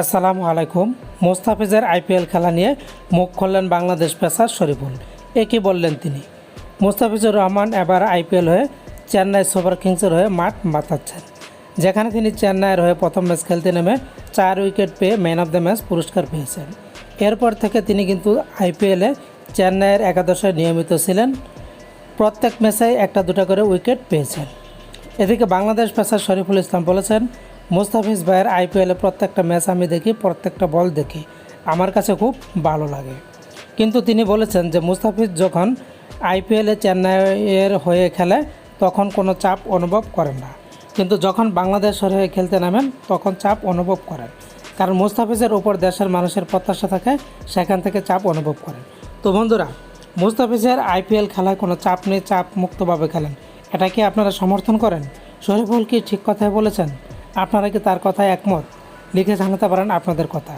আসসালামু আলাইকুম। মোস্তাফিজের আইপিএল খেলা নিয়ে মুখ খুললেন বাংলাদেশ পেসার শরীফুল। একই বললেন তিনি? মোস্তাফিজুর রহমান এবার আইপিএল হয়ে চেন্নাই সুপার কিংসের হয়ে মাঠ মাতাচ্ছেন। যেখানে তিনি চেন্নাইয়ের হয়ে প্রথম ম্যাচ খেলতে নেমে চার উইকেট পেয়ে ম্যান অফ দ্য ম্যাচ পুরস্কার পেয়েছেন। এরপর থেকে তিনি কিন্তু আইপিএলে চেন্নাইয়ের একাদশে নিয়মিত ছিলেন। প্রত্যেক ম্যাচে একটা দুটা করে উইকেট পেয়েছেন। এদিকে বাংলাদেশ পেসার শরীফুল ইসলাম বলেছেন মুস্তাফিজ ভাইয়ের আইপিএলে প্রত্যেকটা ম্যাচ আমি দেখি, প্রত্যেকটা বল দেখি। আমার কাছে খুব ভালো লাগে। কিন্তু তিনি বলেছেন যে, মুস্তাফিজ যখন আইপিএলে চেন্নাইয়ের হয়ে খেলে, তখন কোনো চাপ অনুভব করেন না। কিন্তু যখন বাংলাদেশ হয়ে খেলতে নামেন, তখন চাপ অনুভব করেন। কারণ মুস্তাফিজের উপর দেশের মানুষের প্রত্যাশা থাকে, সেখান থেকে চাপ অনুভব করেন। তো বন্ধুরা, মুস্তাফিজের আইপিএল খেলায় কোনো চাপ নেই, চাপ মুক্তভাবে খেলেন। এটা কি আপনারা সমর্থন করেন? শরীফুল কি ঠিক কথাই বলেছেন? আপনারা কি তার কথা একমত? লিখে জানাতে পারেন আপনাদের কথা।